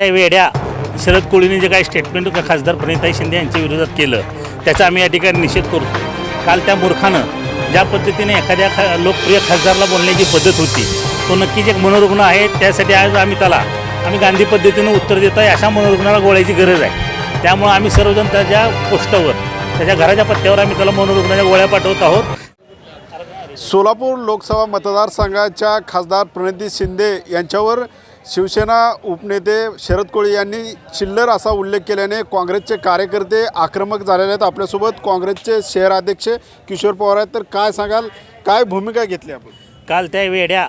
त्या वेड्या शरद कोळीने जे काही स्टेटमेंट खासदार प्रणिताई शिंदे यांच्या विरोधात केलं त्याचा आम्ही या ठिकाणी निषेध करतो. काल त्या मूर्खानं ज्या पद्धतीने एखाद्या खा लोकप्रिय खासदारला बोलण्याची पद्धत होती तो नक्कीच एक मनोरुग्ण आहे त्यासाठी आज आम्ही त्याला आम्ही गांधी पद्धतीनं उत्तर देत आहे अशा मनोरुग्णाला गोळ्याची गरज आहे. त्यामुळं आम्ही सर्वजण त्याच्या पोस्टावर त्याच्या घराच्या पत्त्यावर आम्ही त्याला मनोरुग्णाच्या गोळ्या पाठवत आहोत. सोलापूर लोकसभा मतदारसंघाच्या खासदार प्रणिती शिंदे यांच्यावर शिवसेना उपनेते शरद कोळी यांनी चिल्लर असा उल्लेख केल्याने काँग्रेसचे कार्यकर्ते आक्रमक झालेले आहेत आपल्यासोबत. काँग्रेसचे शहराध्यक्ष किशोर पवार आहेत. तर काय सांगाल? काय भूमिका घेतली आपण? काल त्या वेड्या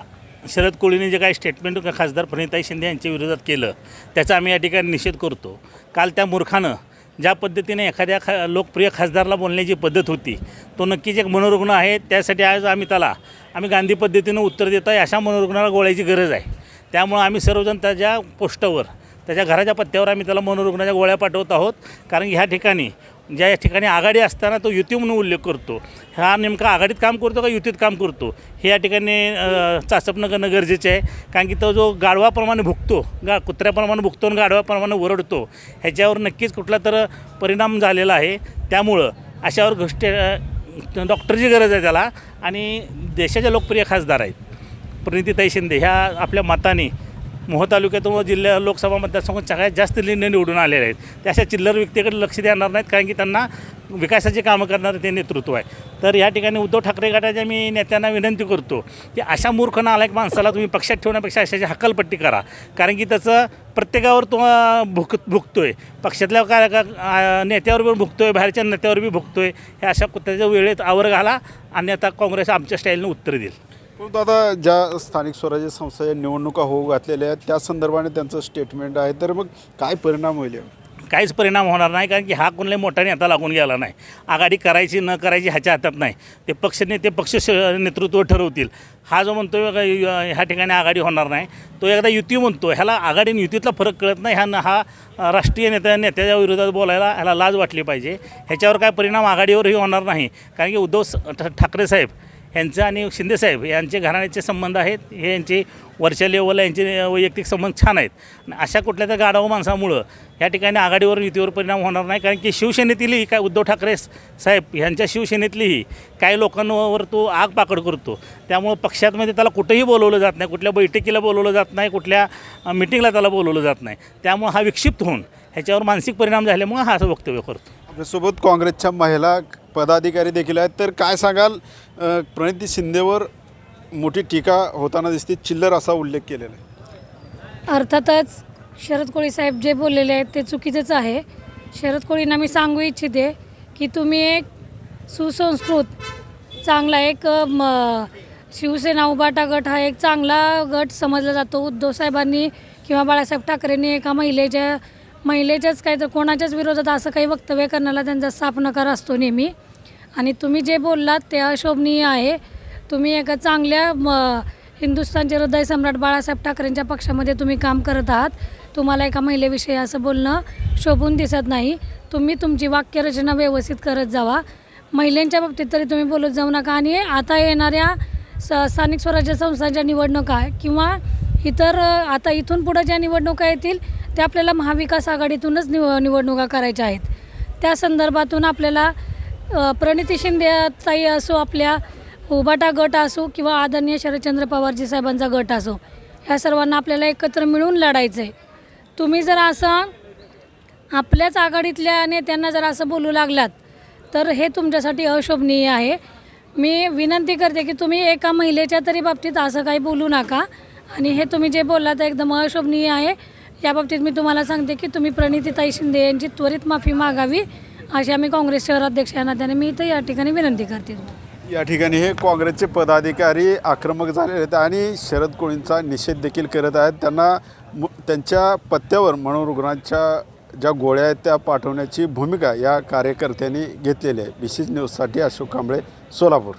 शरद कोळीने जे काही स्टेटमेंट खासदार प्रणिताई शिंदे यांच्या विरोधात केलं त्याचा आम्ही या ठिकाणी निषेध करतो. काल त्या मूर्खानं ज्या पद्धतीने एखाद्या खा लोकप्रिय खासदारला बोलण्याची पद्धत होती तो नक्कीच एक मनोरुग्ण आहे. त्यासाठी आज आम्ही त्याला आम्ही गांधी पद्धतीनं उत्तर देत आहे अशा मनोरुग्णाला गोळ्याची गरज आहे. त्यामुळं आम्ही सर्वजण त्याच्या पोस्टवर त्याच्या घराच्या पत्त्यावर आम्ही त्याला मनोरुग्णाच्या गोळ्या पाठवत आहोत. कारण ह्या ठिकाणी ज्या या ठिकाणी आघाडी असताना तो युती म्हणून उल्लेख करतो. हा नेमका आघाडीत काम करतो का युतीत काम करतो? हे या ठिकाणी चाचपणं करणं गरजेचं आहे. कारण की तो जो गाढवाप्रमाणे भुकतो गा कुत्र्याप्रमाणे भुगतो आणि गाढवाप्रमाणे ओरडतो ह्याच्यावर नक्कीच कुठला तर परिणाम झालेला आहे. त्यामुळं अशावर गोष्टी डॉक्टरची गरज आहे त्याला. आणि देशाच्या लोकप्रिय खासदार आहेत. प्रणितीताई शिंदे ह्या आपल्या मताने मोह तालुक्यातून जिल्हा लोकसभा मतदारसंघात सगळ्यात जास्त निर्णय निवडून आलेले आहेत. त्या अशा चिल्लर व्यक्तीकडे लक्ष देणार नाहीत कारण की त्यांना विकासाची कामं करणारं ते नेतृत्व आहे. तर या ठिकाणी उद्धव ठाकरे गटाच्या मी नेत्यांना विनंती करतो की अशा मूर्ख नालायक माणसाला तुम्ही पक्षात ठेवण्यापेक्षा अशाची हक्कलपट्टी करा. कारण की त्याचं प्रत्येकावर तो भुक भुकतो आहे पक्षातल्या काय का- नेत्यावर पण आहे बाहेरच्या नेत्यावर बी भुकतोय हे अशा कुत्र्याच्या वेळेत आवर घाला. आणि आता काँग्रेस आमच्या स्टाईलनं उत्तर देईल. परंतु आता ज्या स्थानिक स्वराज्य संस्थेच्या निवडणुका होऊ घातलेल्या आहेत त्या संदर्भाने त्यांचं स्टेटमेंट आहे. तर मग काय परिणाम होईल यावर? काहीच परिणाम होणार नाही कारण की हा कोणलाही मोठा नेता लागून गेला नाही. आघाडी करायची न करायची ह्याच्या हातात नाही. ते पक्ष नेते पक्ष श- नेतृत्व ठरवतील. हा जो म्हणतो बघा, ह्या ठिकाणी आघाडी होणार नाही. तो एकदा युती म्हणतो. ह्याला आघाडी आणि युतीतला फरक कळत नाही. ह्या न- हा अ, राष्ट्रीय नेत्या नेत्याच्या विरोधात बोलायला ह्याला लाज वाटली पाहिजे. ह्याच्यावर काय परिणाम आघाडीवरही होणार नाही. कारण की उद्धव स- ठ- ठाकरे साहेब यांचं आणि शिंदेसाहेब यांचे घराण्याचे संबंध आहेत हे यांचे वरच्या लेवलला यांचे वैयक्तिक संबंध छान आहेत. अशा कुठल्या तर गाढव माणसामुळं या ठिकाणी आघाडीवर युतीवर परिणाम होणार नाही कारण की शिवसेनेतीलही काय उद्धव ठाकरे साहेब यांच्या शिवसेनेतलीही काही लोकांवर तो आग पाकड करतो. त्यामुळं पक्षातमध्ये त्याला कुठेही बोलवलं जात नाही कुठल्या बैठकीला बोलवलं जात नाही कुठल्या मिटिंगला त्याला बोलवलं जात नाही. त्यामुळं हा विक्षिप्त होऊन ह्याच्यावर मानसिक परिणाम झाल्यामुळं हा असं वक्तव्य करतो. आपल्यासोबत काँग्रेसच्या महिला पदाधिकारी देखील आहेत. तर काय सांगाल प्रणिती शिंदेवर मोठी टीका होताना दिसते चिल्लर असा उल्लेख केलेला आहे. अर्थातच शरद कोळी साहेब जे बोललेले आहेत ते चुकीचंच आहे. शरद कोळींना मी सांगू इच्छिते की तुम्ही एक सुसंस्कृत चांगला एक म, शिवसेना उबाटा गट हा एक चांगला गट समजला जातो. उद्धव साहेबांनी किंवा बाळासाहेब ठाकरेंनी एका महिलेच्या महिलेच्याच काही तर कोणाच्याच विरोधात असं काही वक्तव्य करण्याला त्यांचा साफ नकार असतो नेहमी. आणि तुम्ही जे बोललात ते अशोभनीय आहे. तुम्ही एका चांगल्या म हिंदुस्थानचे हृदय सम्राट बाळासाहेब ठाकरेंच्या पक्षामध्ये तुम्ही काम करत आहात. तुम्हाला एका महिलेविषयी असं बोलणं शोभून दिसत नाही. तुम्ही तुमची वाक्यरचना व्यवस्थित करत जावा. महिलांच्या बाबतीत तरी तुम्ही बोलत जाऊ नका. आणि आता येणाऱ्या स स्थानिक स्वराज्य संस्थांच्या निवडणुका किंवा इतर आता इथून पुढं ज्या निवडणुका येतील त्या आपल्याला महाविकास आघाडीतूनच निव निवडणुका करायच्या आहेत. त्या संदर्भातून आपल्याला प्रणिती शिंदे ताई असो आपल्या उबाटा गट असो किंवा आदरणीय शरदचंद्र पवारजी साहेबांचा गट असो ह्या सर्वांना आपल्याला एकत्र मिळून लढायचं आहे तुम्ही जर असं आपल्याच आघाडीतल्या नेत्यांना जर असं बोलू लागलात तर हे तुमच्यासाठी अशोभनीय आहे. मी विनंती करते की तुम्ही एका महिलेच्या तरी बाबतीत असं काही बोलू नका. आणि हे तुम्ही जे बोलला तर एकदम अशोभनीय आहे. याबाबतीत मी तुम्हाला सांगते की तुम्ही प्रणितीताई शिंदे यांची त्वरित माफी मागावी अशी आम्ही काँग्रेस शहराध्यक्ष या नात्याने मी इथं या ठिकाणी विनंती करते. या ठिकाणी हे काँग्रेसचे पदाधिकारी आक्रमक झालेले आहेत आणि शरद कोळींचा निषेध देखील करत आहेत. त्यांना मु त्यांच्या पत्त्यावर म्हणून रुग्णांच्या ज्या गोळ्या आहेत त्या पाठवण्याची भूमिका या कार्यकर्त्यांनी घेतलेली आहे. बी सी न्यूजसाठी अशोक कांबळे सोलापूर.